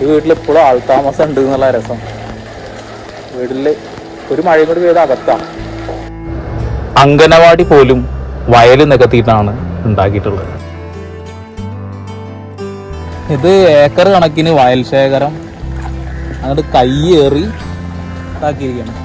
ഈ വീട്ടിൽ ഇപ്പോഴും ആൾതാമസം ഉണ്ട് എന്നുള്ള രസം. വീട്ടിൽ ഒരു മഴയും കൂടി പെയ്ത് അകത്താണ്. അങ്കനവാടി പോലും വയൽ നികത്തിയിട്ടാണ് ഉണ്ടാക്കിയിട്ടുള്ളത്. ഇത് ഏക്കർ കണക്കിന് വയൽ ശേഖരം. അങ്ങോട്ട് കൈയേറി ഇതാക്കിയിരിക്കണം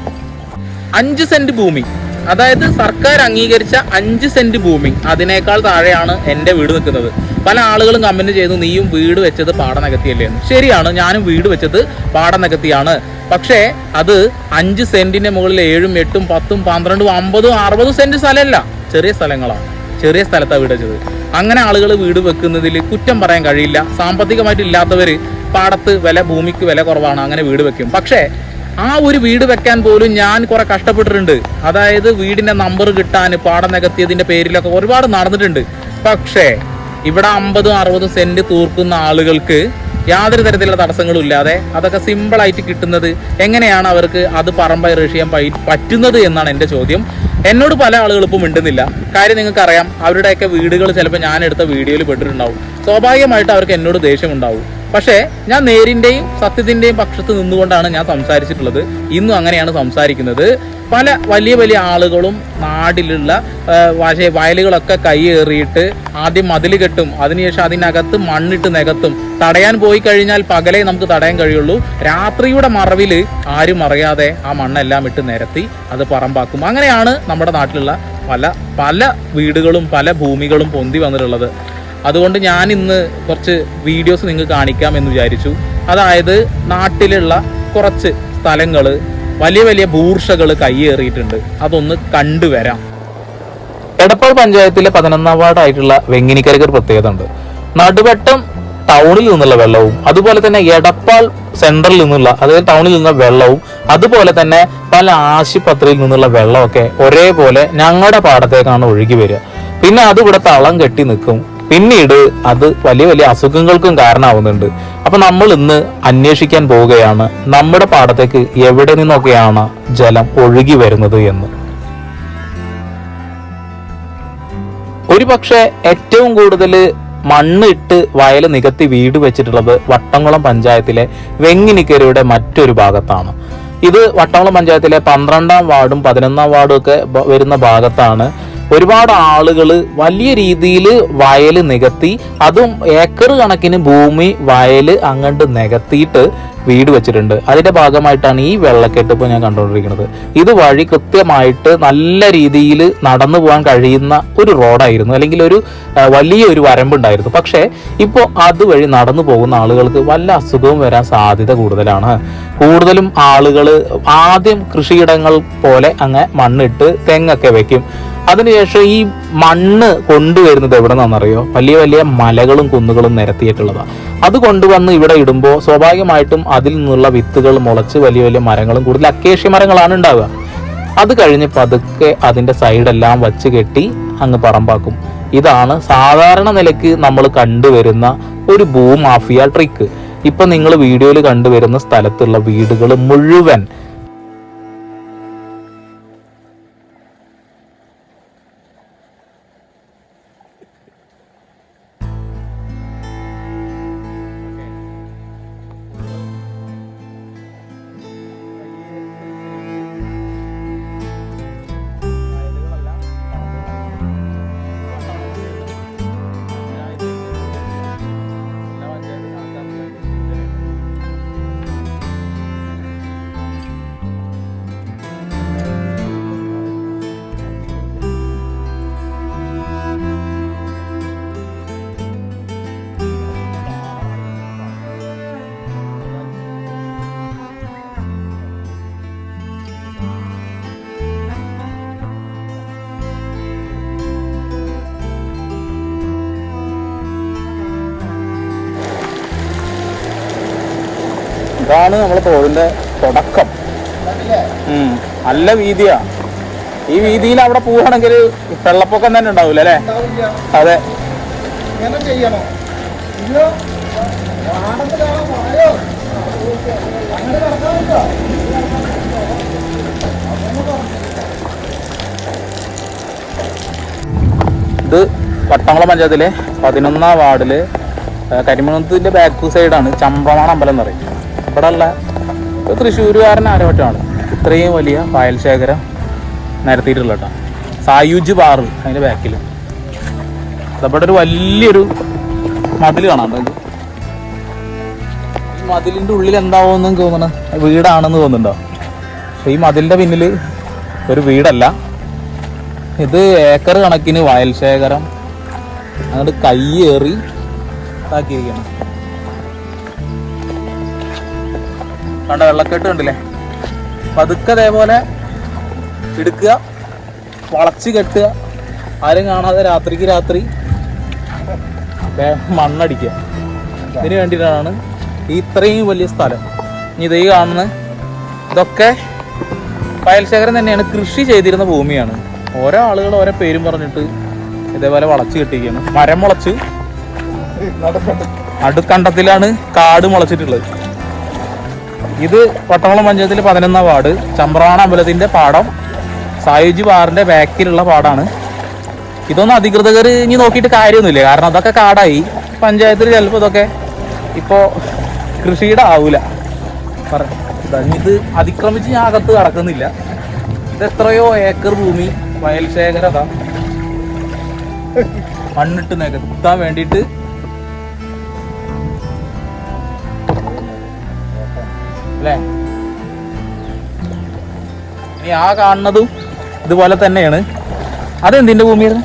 അഞ്ച് സെന്റ് ഭൂമി. അതായത് സർക്കാർ അംഗീകരിച്ച അഞ്ച് സെന്റ് ഭൂമി. അതിനേക്കാൾ താഴെയാണ് എന്റെ വീട് നിൽക്കുന്നത്. പല ആളുകളും കമന്റ് ചെയ്തു നീയും വീട് വെച്ചത് പാടനകത്തിയല്ലേ? ശരിയാണ് ഞാനും വീട് വെച്ചത് പാടനകത്തിയാണ്. പക്ഷേ അത് അഞ്ച് സെന്റിന്റെ മുകളിൽ ഏഴും എട്ടും പത്തും പന്ത്രണ്ടും അമ്പതും അറുപതും സെന്റ് സ്ഥലമല്ല. ചെറിയ സ്ഥലങ്ങളാണ്. ചെറിയ സ്ഥലത്താണ് വീട് വെച്ചത്. അങ്ങനെ ആളുകൾ വീട് വെക്കുന്നതിൽ കുറ്റം പറയാൻ കഴിയില്ല. സാമ്പത്തികമായിട്ട് ഇല്ലാത്തവര് പാടത്ത് വില ഭൂമിക്ക് വില കുറവാണ് അങ്ങനെ വീട് വെക്കും. പക്ഷേ ആ ഒരു വീട് വെക്കാൻ പോലും ഞാൻ കുറെ കഷ്ടപ്പെട്ടിട്ടുണ്ട്. അതായത് വീടിന്റെ നമ്പർ കിട്ടാൻ പാടം നികത്തിയതിന്റെ പേരിലൊക്കെ ഒരുപാട് നടന്നിട്ടുണ്ട്. പക്ഷേ ഇവിടെ അമ്പതും അറുപതും സെന്റ് തീർക്കുന്ന ആളുകൾക്ക് യാതൊരു തരത്തിലുള്ള തടസ്സങ്ങളും ഇല്ലാതെ അതൊക്കെ സിമ്പിളായിട്ട് കിട്ടുന്നത് എങ്ങനെയാണ് അവർക്ക് അത് പറമ്പ ചെയ്യാൻ പറ്റുന്നത് എന്നാണ് എന്റെ ചോദ്യം. എന്നോട് പല ആളുകളും ഇപ്പം മിണ്ടുന്നില്ല. കാര്യം നിങ്ങൾക്കറിയാം അവരുടെയൊക്കെ വീടുകൾ ചിലപ്പോൾ ഞാൻ എടുത്ത വീഡിയോയിൽ പെട്ടിട്ടുണ്ടാവും. സ്വാഭാവികമായിട്ട് അവർക്ക് എന്നോട് ദേഷ്യം ഉണ്ടാവും പക്ഷേ ഞാൻ നേരിന്റെയും സത്യത്തിന്റെയും പക്ഷത്ത് നിന്നുകൊണ്ടാണ് ഞാൻ സംസാരിച്ചിട്ടുള്ളത്. ഇന്നും അങ്ങനെയാണ് സംസാരിക്കുന്നത്. പല വലിയ വലിയ ആളുകളും നാടിലുള്ള പക്ഷേ വയലുകളൊക്കെ കൈയേറിയിട്ട് ആദ്യം മതിൽ കെട്ടും അതിനുശേഷം അതിനകത്ത് മണ്ണിട്ട് നികത്തും. തടയാൻ പോയി കഴിഞ്ഞാൽ പകലേ നമുക്ക് തടയാൻ കഴിയുള്ളൂ. രാത്രിയുടെ മറവിൽ ആരും അറിയാതെ ആ മണ്ണെല്ലാം ഇട്ട് നിരത്തി അത് പറമ്പാക്കും. അങ്ങനെയാണ് നമ്മുടെ നാട്ടിലുള്ള പല പല വീടുകളും പല ഭൂമികളും പൊന്തി വന്നിട്ടുള്ളത്. അതുകൊണ്ട് ഞാൻ ഇന്ന് കുറച്ച് വീഡിയോസ് നിങ്ങൾക്ക് കാണിക്കാം എന്ന് വിചാരിച്ചു. അതായത് നാട്ടിലുള്ള കുറച്ച് സ്ഥലങ്ങൾ വലിയ വലിയ ഭൂർഷകൾ കയ്യേറിയിട്ടുണ്ട്. അതൊന്ന് കണ്ടുവരാം എടപ്പാൾ പഞ്ചായത്തിലെ പതിനൊന്നാം വാർഡായിട്ടുള്ള വെങ്ങിനിക്കരക്ക് ഒരു പ്രത്യേകത ഉണ്ട്. നടുവട്ടം ടൗണിൽ നിന്നുള്ള വെള്ളവും അതുപോലെ തന്നെ എടപ്പാൾ സെൻട്രലിൽ നിന്നുള്ള അതായത് ടൗണിൽ നിന്നുള്ള വെള്ളവും അതുപോലെ തന്നെ പല ആശുപത്രിയിൽ നിന്നുള്ള വെള്ളമൊക്കെ ഒരേപോലെ ഞങ്ങളുടെ പാടത്തേക്കാണ് ഒഴുകി വരിക. പിന്നെ അത് ഇവിടെ തളം കെട്ടി നിൽക്കും. പിന്നീട് അത് വലിയ വലിയ അസുഖങ്ങൾക്കും കാരണമാവുന്നുണ്ട്. അപ്പൊ നമ്മൾ ഇന്ന് അന്വേഷിക്കാൻ പോവുകയാണ് നമ്മുടെ പാടത്തേക്ക് എവിടെ നിന്നൊക്കെയാണ് ജലം ഒഴുകി വരുന്നത് എന്ന്. ഒരു പക്ഷേ ഏറ്റവും കൂടുതൽ മണ്ണ് ഇട്ട് വയൽ നികത്തി വീട് വെച്ചിട്ടുള്ളത് വട്ടംകുളം പഞ്ചായത്തിലെ വെങ്ങിനിക്കരയുടെ മറ്റൊരു ഭാഗത്താണ്. ഇത് വട്ടംകുളം പഞ്ചായത്തിലെ പന്ത്രണ്ടാം വാർഡും പതിനൊന്നാം വാർഡും ഒക്കെ വരുന്ന ഭാഗത്താണ്. ഒരുപാട് ആളുകൾ വലിയ രീതിയിൽ വയൽ നികത്തി അതും ഏക്കർ കണക്കിന് ഭൂമി വയൽ അങ്ങോട്ട് നികത്തിയിട്ട് വീട് വെച്ചിട്ടുണ്ട്. അതിന്റെ ഭാഗമായിട്ടാണ് ഈ വെള്ളക്കെട്ട് ഇപ്പോൾ ഞാൻ കണ്ടുകൊണ്ടിരിക്കുന്നത്. ഇത് വഴി കൃത്യമായിട്ട് നല്ല രീതിയിൽ നടന്നു പോകാൻ കഴിയുന്ന ഒരു റോഡായിരുന്നു. അല്ലെങ്കിൽ ഒരു വലിയൊരു വരമ്പുണ്ടായിരുന്നു. പക്ഷേ ഇപ്പോൾ അതുവഴി നടന്നു പോകുന്ന ആളുകൾക്ക് വല്ല അസുഖവും വരാൻ സാധ്യത കൂടുതലാണ്. കൂടുതലും ആളുകൾ ആദ്യം കൃഷിയിടങ്ങൾ പോലെ അങ്ങ് മണ്ണിട്ട് തെങ്ങൊക്കെ വെക്കും. അതിനുശേഷം ഈ മണ്ണ് കൊണ്ടുവരുന്നത് എവിടെ നിന്നാണെന്നറിയോ വലിയ വലിയ മലകളും കുന്നുകളും നിരത്തിയിട്ടുള്ളതാണ് അത് കൊണ്ടുവന്ന് ഇവിടെ ഇടുമ്പോൾ സ്വാഭാവികമായിട്ടും അതിൽ നിന്നുള്ള വിത്തുകൾ മുളച്ച് വലിയ വലിയ മരങ്ങളും കൂടുതൽ അക്കേഷ്യ മരങ്ങളാണ് ഉണ്ടാവുക. അത് കഴിഞ്ഞ് പതുക്കെ അതിന്റെ സൈഡെല്ലാം വച്ച് കെട്ടി അങ്ങ് പറമ്പാക്കും. ഇതാണ് സാധാരണ നിലയ്ക്ക് നമ്മൾ കണ്ടുവരുന്ന ഒരു ഭൂമാഫിയ ട്രിക്ക്. ഇപ്പം നിങ്ങൾ വീഡിയോയിൽ കണ്ടുവരുന്ന സ്ഥലത്തുള്ള വീടുകൾ മുഴുവൻ ഇതാണ് നമ്മളെ തോടിന്റെ തുടക്കം. നല്ല വീതിയാ. ഈ വീതിയിൽ അവിടെ പോവുകയാണെങ്കിൽ വെള്ളപ്പൊക്കം തന്നെ ഉണ്ടാവില്ല അല്ലേ? അതെ. ഇത് വട്ടംകുളം പഞ്ചായത്തിലെ പതിനൊന്നാം വാർഡിൽ കരിമണത്തിന്റെ ബാക്ക് സൈഡാണ് ചമ്പ്രമാണ അമ്പലം എന്ന് പറയും. ഇവിടെ ഉള്ള തൃശ്ശൂരുകാരൻ ആരോട്ടാണ് ഇത്രയും വലിയ വയൽ ശേഖരം നിരത്തിയിട്ടുള്ള സായുജ് ബാറ് അതിന്റെ ബാക്കിൽ അതവിടെ ഒരു വലിയൊരു മതിൽ കാണാൻ ഈ മതിലിന്റെ ഉള്ളിൽ എന്താവുമെന്ന് തോന്നണ വീടാണെന്ന് തോന്നുന്നുണ്ടോ? പക്ഷെ ഈ മതിലിന്റെ പിന്നിൽ ഒരു വീടല്ല. ഇത് ഏക്കർ കണക്കിന് വയൽ ശേഖരം. അങ്ങോട്ട് കൈയേറി ഇതാക്കിയിരിക്കണം കണ്ട വെള്ളക്കെട്ട് കണ്ടില്ലേ? പതുക്കെ അതേപോലെ എടുക്കുക വളച്ച് കെട്ടുക. ആരും കാണാതെ രാത്രിക്ക് രാത്രി മണ്ണടിക്കുക. ഇതിന് വേണ്ടിയിട്ടാണ് ഈ ഇത്രയും വലിയ സ്ഥലം. ഇനി ഇതേ കാണുന്ന ഇതൊക്കെ വയൽശേഖരം തന്നെയാണ്. കൃഷി ചെയ്തിരുന്ന ഭൂമിയാണ്. ഓരോ ആളുകൾ ഓരോ പേരും പറഞ്ഞിട്ട് ഇതേപോലെ വളച്ച് കെട്ടിയിരിക്കുകയാണ്. മരം മുളച്ച് അടുക്കണ്ടത്തിലാണ് കാട് മുളച്ചിട്ടുള്ളത്. ഇത് പട്ടവളം പഞ്ചായത്തിലെ പതിനൊന്നാം വാർഡ്. ചമ്പ്രാണ അമ്പലത്തിന്റെ പാടം. സായുജി ബാറിന്റെ ബാക്കിലുള്ള പാടാണ്. ഇതൊന്നും അധികൃതർ ഇനി നോക്കിയിട്ട് കാര്യമൊന്നുമില്ല. കാരണം അതൊക്കെ കാടായി. പഞ്ചായത്തിൽ ചിലപ്പോൾ ഇതൊക്കെ ഇപ്പോൾ കൃഷിയുടെ ആവൂല. ഇത് അതിക്രമിച്ച് ഞാൻ അകത്ത് കടക്കുന്നില്ല. ഇത് എത്രയോ ഏക്കർ ഭൂമി വയൽ ശേഖരത മണ്ണിട്ട് നികത്താൻ വേണ്ടിയിട്ട് അല്ലേ? ഇനി ആ കാണുന്നതും ഇതുപോലെ തന്നെയാണ്. അതെന്തിന്റെ ഭൂമിയായിരുന്നു?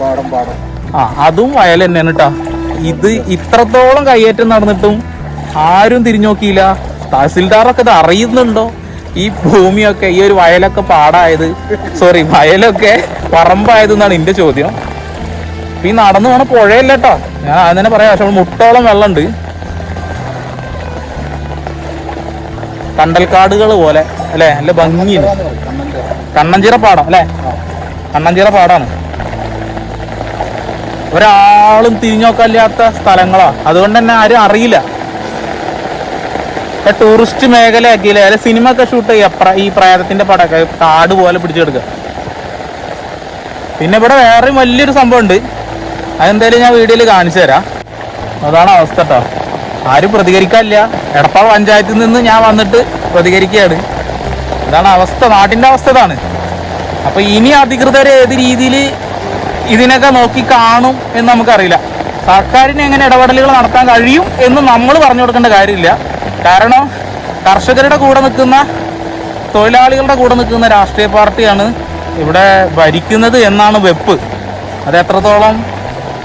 പാടം പാടം ആ അതും വയൽ തന്നെയാണ് കേട്ടാ ഇത് ഇത്രത്തോളം കയ്യേറ്റം നടന്നിട്ടും ആരും തിരിഞ്ഞു നോക്കിയില്ല. തഹസിൽദാറൊക്കെ ഇത് അറിയുന്നുണ്ടോ? ഈ ഭൂമിയൊക്കെ ഈ ഒരു വയലൊക്കെ പാടായത് സോറി വയലൊക്കെ പറമ്പായത് എന്നാണ് എന്റെ ചോദ്യം. ഈ നടന്നു പോണ പുഴയല്ല കേട്ടോ ഞാൻ അത് തന്നെ പറയാം പക്ഷെ മുട്ടോളം വെള്ളമുണ്ട്. കണ്ടൽക്കാടുകൾ പോലെ അല്ലെ? നല്ല ഭംഗിയാണ്. കണ്ണഞ്ചിറ പാടം അല്ലെ? കണ്ണഞ്ചിറ പാടാണ്. ഒരാളും തിരിഞ്ഞു നോക്കാനില്ലാത്ത സ്ഥലങ്ങളാ. അതുകൊണ്ട് തന്നെ ആരും അറിയില്ല. ടൂറിസ്റ്റ് മേഖലയാക്കിയില്ലേ? അല്ലെ സിനിമ ഒക്കെ ഷൂട്ട് ചെയ്യുക ഈ പ്രേതത്തിന്റെ പടമൊക്കെ കാട് പോലെ പിടിച്ചെടുക്കുക പിന്നെ ഇവിടെ വേറെയും വലിയൊരു സംഭവം ഉണ്ട് അതെന്തായാലും ഞാൻ വീഡിയോയിൽ കാണിച്ചു തരാം. അതാണ് അവസ്ഥ കേട്ടോ ആരും പ്രതികരിക്കാനില്ല. എടപ്പാൾ പഞ്ചായത്തിൽ നിന്ന് ഞാൻ വന്നിട്ട് പ്രതികരിക്കുകയാണ്. ഇതാണ് അവസ്ഥ നാട്ടിന്റെ അവസ്ഥ ഇതാണ്. അപ്പൊ ഇനി അധികൃതർ ഏത് രീതിയിൽ ഇതിനൊക്കെ നോക്കി കാണും എന്ന് നമുക്കറിയില്ല. സർക്കാരിന് എങ്ങനെ ഇടപെടലുകൾ നടത്താൻ കഴിയും എന്ന് നമ്മൾ പറഞ്ഞു കൊടുക്കേണ്ട കാര്യമില്ല. കാരണം കർഷകരുടെ കൂടെ നിൽക്കുന്ന തൊഴിലാളികളുടെ കൂടെ നിൽക്കുന്ന രാഷ്ട്രീയ പാർട്ടിയാണ് ഇവിടെ ഭരിക്കുന്നത് എന്നാണ് വെപ്പ്. അത് എത്രത്തോളം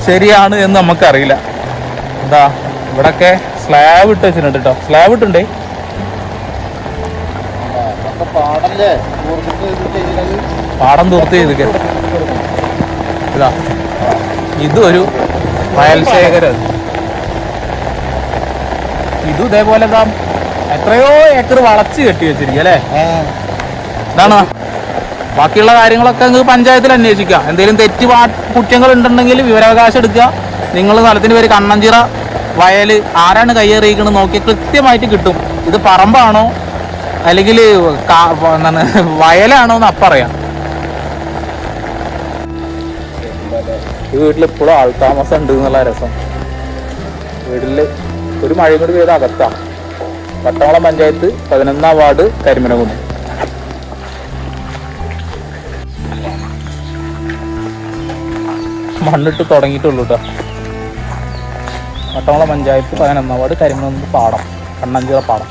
ശരിയാണ് എന്ന് നമുക്കറിയില്ല. എന്താ? ഇവിടൊക്കെ സ്ലാബ് ഇട്ട് വെച്ചിട്ടുണ്ട് കേട്ടോ സ്ലാബ് ഇട്ടുണ്ടേ. പാടം തൂർത്ത് ചെയ്ത് ഇതാ ഇതും ഒരു വയൽ ശേഖരം ഇതും ഇതേപോലെ ഇതാ എത്രയോ ഏക്കർ വളച്ച് കെട്ടി വെച്ചിരിക്കും അല്ലേ? ഇതാണ്? ബാക്കിയുള്ള കാര്യങ്ങളൊക്കെ അങ്ങ് പഞ്ചായത്തിൽ അന്വേഷിക്കാം എന്തെങ്കിലും തെറ്റ് കുറ്റങ്ങൾ ഉണ്ടെങ്കിൽ വിവരാവകാശം എടുക്കുക. നിങ്ങൾ സ്ഥലത്തിന് പേര് കണ്ണഞ്ചിറ വയൽ ആരാണ് കയ്യേറിയിക്കണെന്ന് നോക്കി കൃത്യമായിട്ട് കിട്ടും. ഇത് പറമ്പാണോ? അല്ലെങ്കിൽ എന്താണ് വയലാണോ എന്ന് അപ്പറയാം ഈ വീട്ടിൽ ഇപ്പോഴും ആൾതാമസം ഉണ്ട് എന്നുള്ള രസം. വീട്ടിൽ ഒരു മഴയും കൂടി പെയ്ത അകത്താ. പട്ടമളം പഞ്ചായത്ത് പതിനൊന്നാം വാർഡ് കരിമനകുന്ന്. മണ്ണിട്ട് തുടങ്ങിയിട്ടുള്ളൂ കേട്ടോ പട്ടമളം പഞ്ചായത്ത് പതിനൊന്നാം വാർഡ് കരിമനകുന്ന് പാടം കണ്ണഞ്ചിറ പാടം.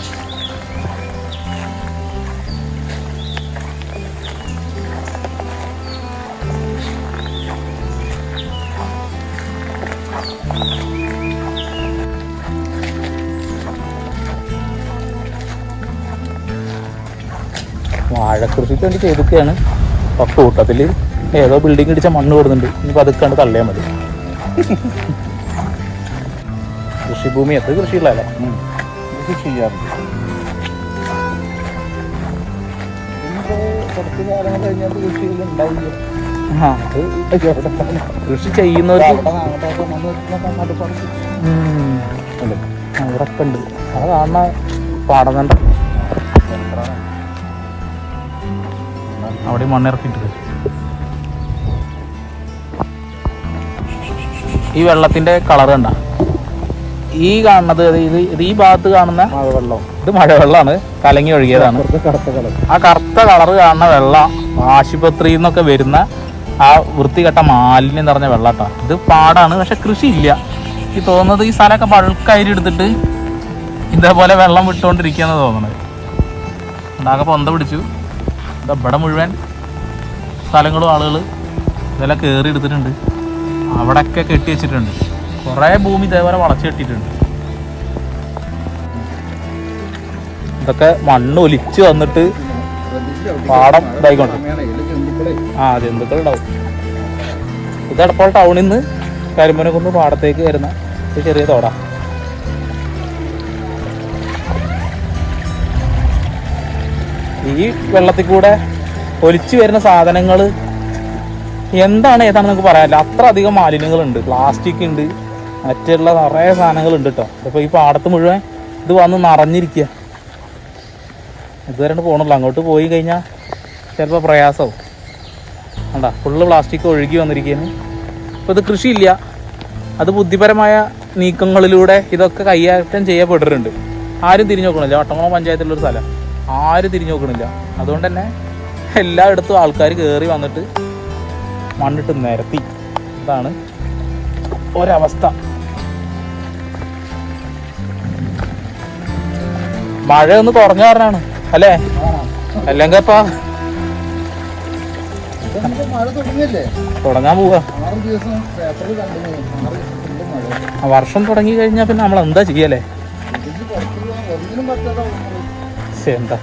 വാഴക്കൃഷിക്ക് വേണ്ടി ചെയ്തൊക്കെയാണ് അപ്പൊ കൂട്ടത്തിൽ ഏതോ ബിൽഡിംഗ് ഇടിച്ച മണ്ണ് കൊടുക്കുന്നുണ്ട് ഇനി പതുക്കാണ്ട് തള്ളിയാൽ മതി. കൃഷിഭൂമി എത്ര കൃഷിയുള്ളതല്ലേ? കൃഷി ചെയ്യാറുണ്ട്. കുറച്ച് കാലങ്ങൾ കഴിഞ്ഞാൽ കൃഷിയിൽ ഉണ്ടാവില്ല ആ. കൃഷി ചെയ്യുന്നവർക്ക് അവിടെ ഉണ്ട്. അത് കാണുന്ന പാടം അവിടെ മണ്ണിറക്കിയിട്ടുണ്ട് ഈ വെള്ളത്തിന്റെ കളർ കണ്ട? ഈ കാണുന്നത് ഇത് ഇത് ഈ ഭാഗത്ത് കാണുന്ന മഴവെള്ളം. ഇത് മഴവെള്ളമാണ്. കലങ്ങി ഒഴുകിയതാണ്. ആ കറുത്ത കളർ കാണുന്ന വെള്ളം ആശുപത്രിയിൽ നിന്നൊക്കെ വരുന്ന ആ വൃത്തികെട്ട മാലിന്യം നിറഞ്ഞ വെള്ളാട്ടാ. ഇത് പാടാണ് പക്ഷെ കൃഷി ഇല്ല ഈ തോന്നുന്നത് ഈ സ്ഥലമൊക്കെ ബൾക്കായിട്ട് എടുത്തിട്ട് ഇതേപോലെ വെള്ളം വിട്ടുകൊണ്ടിരിക്കുകയെന്ന് തോന്നുന്നത്. ഉണ്ടാകെ പൊന്ത പിടിച്ചു. ഇവിടെ മുഴുവൻ സ്ഥലങ്ങളും ആളുകൾ ഇതെല്ലാം കയറി എടുത്തിട്ടുണ്ട്. അവിടെയൊക്കെ കെട്ടി വെച്ചിട്ടുണ്ട്. കുറേ ഭൂമി ഇതേപോലെ വളച്ചു കെട്ടിയിട്ടുണ്ട്. ഇതൊക്കെ മണ്ണ് ഒലിച്ച് വന്നിട്ട് പാടം ഇതായിക്കൊണ്ട് ആ ജന്തുക്കൾ ഉണ്ടാവും. ഇതടപ്പോൾ ടൗണിൽ നിന്ന് കരിമ്പനക്കുന്ന് പാടത്തേക്ക് വരുന്ന ഒരു ചെറിയ തോടാ. ഈ വെള്ളത്തിൽ കൂടെ ഒലിച്ചു വരുന്ന സാധനങ്ങൾ എന്താണ് ഏതാണെന്ന് നമുക്ക് പറയാനില്ല അത്ര അധികം മാലിന്യങ്ങളുണ്ട്. പ്ലാസ്റ്റിക് ഉണ്ട്. മറ്റുള്ള നിറയെ സാധനങ്ങളുണ്ട് കേട്ടോ അപ്പോൾ ഈ പാടത്ത് മുഴുവൻ ഇത് വന്ന് നിറഞ്ഞിരിക്കുക ഇതുവരെ പോകണല്ലോ അങ്ങോട്ട് പോയി കഴിഞ്ഞാൽ ചിലപ്പോൾ പ്രയാസവും. കണ്ട ഫുള്ള് പ്ലാസ്റ്റിക് ഒഴുകി വന്നിരിക്കുന്നു അപ്പോൾ ഇത് കൃഷിയില്ല. അത് ബുദ്ധിപരമായ നീക്കങ്ങളിലൂടെ ഇതൊക്കെ കൈയാറ്റം ചെയ്യപ്പെട്ടിട്ടുണ്ട്. ആരും തിരിഞ്ഞു നോക്കണില്ല. വട്ടംകുളം പഞ്ചായത്തിലുള്ളൊരു സ്ഥലം. ആരും തിരിഞ്ഞു നോക്കണില്ല. അതുകൊണ്ട് തന്നെ എല്ലായിടത്തും ആൾക്കാർ കയറി വന്നിട്ട് മണ്ണിട്ട് നിരത്തി. ഇതാണ് ഒരവസ്ഥ. മഴ ഒന്ന് കുറഞ്ഞ കാരണാണ് അല്ലേ? അല്ലെങ്കിൽ തുടങ്ങാൻ പോവാ. വർഷം തുടങ്ങി കഴിഞ്ഞാൽ പിന്നെ നമ്മൾ എന്താ ചെയ്യല്ലേ എന്താ?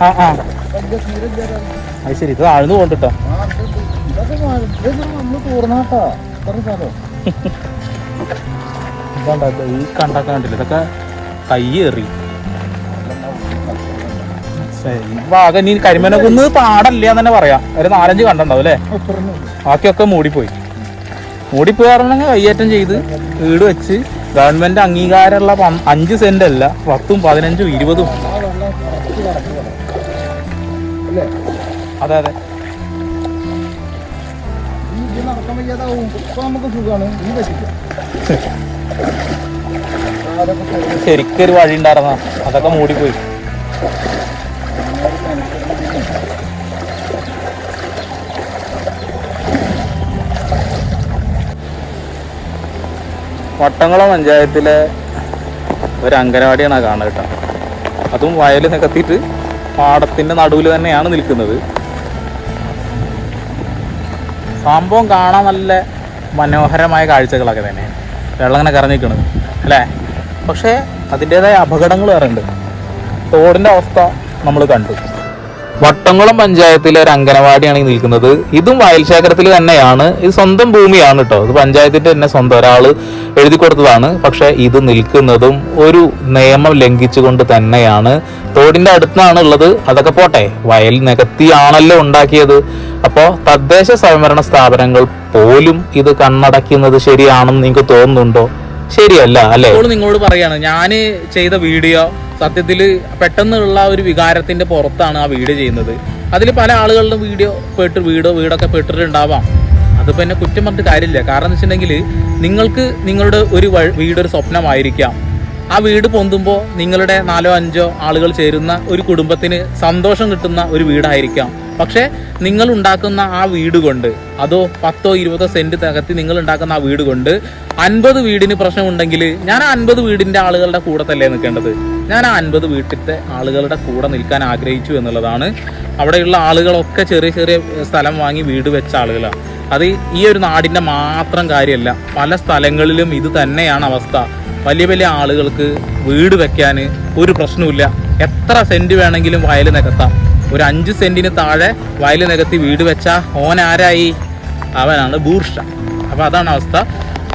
ആ ആ. അത് ശരി ഇത് ആഴ്ന്നു പോണ്ടിട്ടോ ഈ കണ്ടൊക്കെ കണ്ടില്ല? ഇതൊക്കെ കയ്യേറി ഭാഗം ഇനി കരിമനകുന്ന് പാടല്ല എന്ന് തന്നെ പറയാം. ഒരു നാലഞ്ച് കണ്ടുണ്ടാവും അല്ലേ? ബാക്കിയൊക്കെ മൂടിപ്പോയി. മൂടിപ്പോയി പറഞ്ഞെങ്കിൽ കയ്യേറ്റം ചെയ്ത് വീട് വെച്ച് ഗവൺമെന്റ് അംഗീകാരമുള്ള അഞ്ച് സെന്റ് അല്ല പത്തും പതിനഞ്ചും ഇരുപതും. അതെ അതെ. നമുക്ക്. ശരിക്കൊരു വഴി ഉണ്ടായിരുന്ന? അതൊക്കെ മൂടിപ്പോയി. വട്ടംകുളം പഞ്ചായത്തിലെ ഒരു അംഗനവാടിയാണ് കാണുക കേട്ടോ. അതും വയൽ നികത്തിയിട്ട് പാടത്തിന്റെ നടുവിൽ തന്നെയാണ് നിൽക്കുന്നത്. സംഭവം കാണാൻ നല്ല മനോഹരമായ കാഴ്ചകളൊക്കെ തന്നെ വെള്ളം ഇങ്ങനെ കറങ്ങി നിൽക്കണത് അല്ലേ? പക്ഷേ അതിന്റെതായ അപകടങ്ങൾ വേറെ തോടിന്റെ അവസ്ഥ നമ്മൾ കണ്ടു. വട്ടംകുളം പഞ്ചായത്തിലെ ഒരു അംഗനവാടിയാണ് ഈ നിൽക്കുന്നത്. ഇതും വയൽ ശേഖരത്തിൽ തന്നെയാണ്. ഇത് സ്വന്തം ഭൂമിയാണ് കേട്ടോ ഇത് പഞ്ചായത്തിന്റെ തന്നെ സ്വന്തം. ഒരാൾ എഴുതി കൊടുത്തതാണ്. പക്ഷെ ഇത് നിൽക്കുന്നതും ഒരു നിയമം ലംഘിച്ചുകൊണ്ട് തന്നെയാണ്. തോടിന്റെ അടുത്താണ് ഉള്ളത്. അതൊക്കെ പോട്ടെ. വയൽ നികത്തിയാണല്ലോ ഉണ്ടാക്കിയത്. അപ്പോൾ തദ്ദേശ സ്വയംഭരണ സ്ഥാപനങ്ങൾ പോലും ഇത് കണ്ണടയ്ക്കുന്നത് ശരിയാണെന്ന് നിങ്ങൾക്ക് തോന്നുന്നുണ്ടോ? ശരിയല്ല അല്ലെ? നിങ്ങളോട് പറയാണ് ഞാൻ ചെയ്ത വീഡിയോ സത്യത്തിൽ പെട്ടെന്നുള്ള ഒരു വികാരത്തിന്റെ പുറത്താണ് ആ വീഡിയോ ചെയ്യുന്നത്. അതിൽ പല ആളുകളുടെ വീഡിയോ പെട്ട് വീടോ വീടൊക്കെ പെട്ടിട്ടുണ്ടാവാം. അതിപ്പോൾ എന്നെ കുറ്റം പറഞ്ഞിട്ട് കാര്യമില്ല. കാരണം എന്ന് വെച്ചിട്ടുണ്ടെങ്കിൽ നിങ്ങൾക്ക് നിങ്ങളുടെ ഒരു വീടൊരു സ്വപ്നമായിരിക്കാം. ആ വീട് പൊന്തുമ്പോൾ നിങ്ങളുടെ നാലോ അഞ്ചോ ആളുകൾ ചേരുന്ന ഒരു കുടുംബത്തിന് സന്തോഷം കിട്ടുന്ന ഒരു വീടായിരിക്കാം. പക്ഷേ നിങ്ങൾ ഉണ്ടാക്കുന്ന ആ വീട് കൊണ്ട് അതോ പത്തോ ഇരുപതോ സെന്റ് തകർത്തി നിങ്ങൾ ഉണ്ടാക്കുന്ന ആ വീട് കൊണ്ട് അൻപത് വീടിന് പ്രശ്നമുണ്ടെങ്കിൽ ഞാൻ ആ അൻപത് വീടിന്റെ ആളുകളുടെ കൂടെ തന്നെ നിൽക്കേണ്ടത്? ഞാൻ ആ അൻപത് വീട്ടിലത്തെ ആളുകളുടെ കൂടെ നിൽക്കാൻ ആഗ്രഹിച്ചു എന്നുള്ളതാണ്. അവിടെയുള്ള ആളുകളൊക്കെ ചെറിയ ചെറിയ സ്ഥലം വാങ്ങി വീട് വെച്ച ആളുകളാണ്. അത് ഈ ഒരു നാടിന്റെ മാത്രം കാര്യമല്ല. പല സ്ഥലങ്ങളിലും ഇത് തന്നെയാണ് അവസ്ഥ. വലിയ വലിയ ആളുകൾക്ക് വീട് വെക്കാൻ ഒരു പ്രശ്നവുമില്ല. എത്ര സെന്റ് വേണമെങ്കിലും വയൽ നികത്താം. ഒരു അഞ്ച് സെന്റിന് താഴെ വയൽ നികത്തി വീട് വെച്ചാൽ ഓൻ ആരായി? അവനാണ് ബൂർഷ. അപ്പോൾ അതാണ് അവസ്ഥ.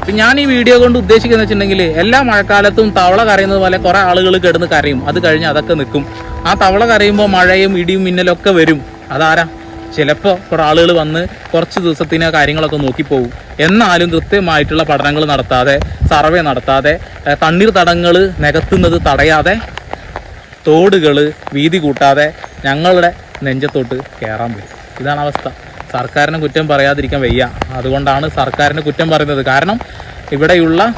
ഇപ്പൊ ഞാൻ ഈ വീഡിയോ കൊണ്ട് ഉദ്ദേശിക്കുന്നത് വെച്ചിട്ടുണ്ടെങ്കിൽ എല്ലാ മഴക്കാലത്തും തവള കരയുന്നത് പോലെ കുറെ ആളുകൾ കിടന്ന് കരയും. അത് കഴിഞ്ഞ് അതൊക്കെ നിൽക്കും. ആ തവള കരയുമ്പോൾ മഴയും ഇടിയും മിന്നലൊക്കെ വരും. അതാരാ? ചിലപ്പോൾ കുറേ ആളുകൾ വന്ന് കുറച്ച് ദിവസത്തിന് കാര്യങ്ങളൊക്കെ നോക്കിപ്പോവും എന്നാലും കൃത്യമായിട്ടുള്ള പഠനങ്ങൾ നടത്താതെ സർവേ നടത്താതെ തണ്ണീർ തടങ്ങൾ നികത്തുന്നത് തടയാതെ തോടുകൾ വീതി കൂട്ടാതെ ഞങ്ങളുടെ നെഞ്ചത്തോട്ട് കയറാൻ പറ്റും. ഇതാണ് അവസ്ഥ. സർക്കാരിനെ കുറ്റം പറയാതിരിക്കാൻ വയ്യ. അതുകൊണ്ടാണ് സർക്കാരിന് കുറ്റം പറയുന്നത്. കാരണം ഇവിടെയുള്ള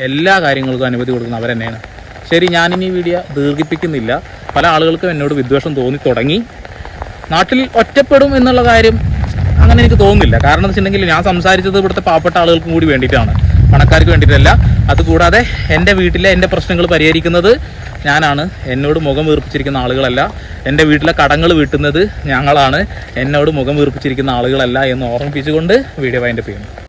എല്ലാ കാര്യങ്ങൾക്കും അനുമതി കൊടുക്കുന്ന അവർ തന്നെയാണ്. ശരി ഞാനിനി വീഡിയോ ദീർഘിപ്പിക്കുന്നില്ല. പല ആളുകൾക്കും എന്നോട് വിദ്വേഷം തോന്നി തുടങ്ങി. നാട്ടിൽ ഒറ്റപ്പെടും എന്നുള്ള കാര്യം അങ്ങനെ എനിക്ക് തോന്നുന്നില്ല. കാരണം എന്ന് വെച്ചിട്ടുണ്ടെങ്കിൽ ഞാൻ സംസാരിച്ചത് ഇവിടുത്തെ പാവപ്പെട്ട ആളുകൾക്കും കൂടി വേണ്ടിയിട്ടാണ്. പണക്കാർക്ക് വേണ്ടിയിട്ടല്ല. അതുകൂടാതെ എന്റെ വീട്ടിലെ എന്റെ പ്രശ്നങ്ങൾ പരിഹരിക്കുന്നത് ഞാനാണ്. എന്നോട് മുഖം വീർപ്പിച്ചിരിക്കുന്ന ആളുകളല്ല. എന്റെ വീട്ടിലെ കടങ്ങൾ വീട്ടുന്നത് ഞങ്ങളാണ്. എന്നോട് മുഖം വീർപ്പിച്ചിരിക്കുന്ന ആളുകളല്ല എന്ന് ഓർമ്മിപ്പിച്ചുകൊണ്ട് വീഡിയോ വൈൻഡപ്പ് ചെയ്യുന്നു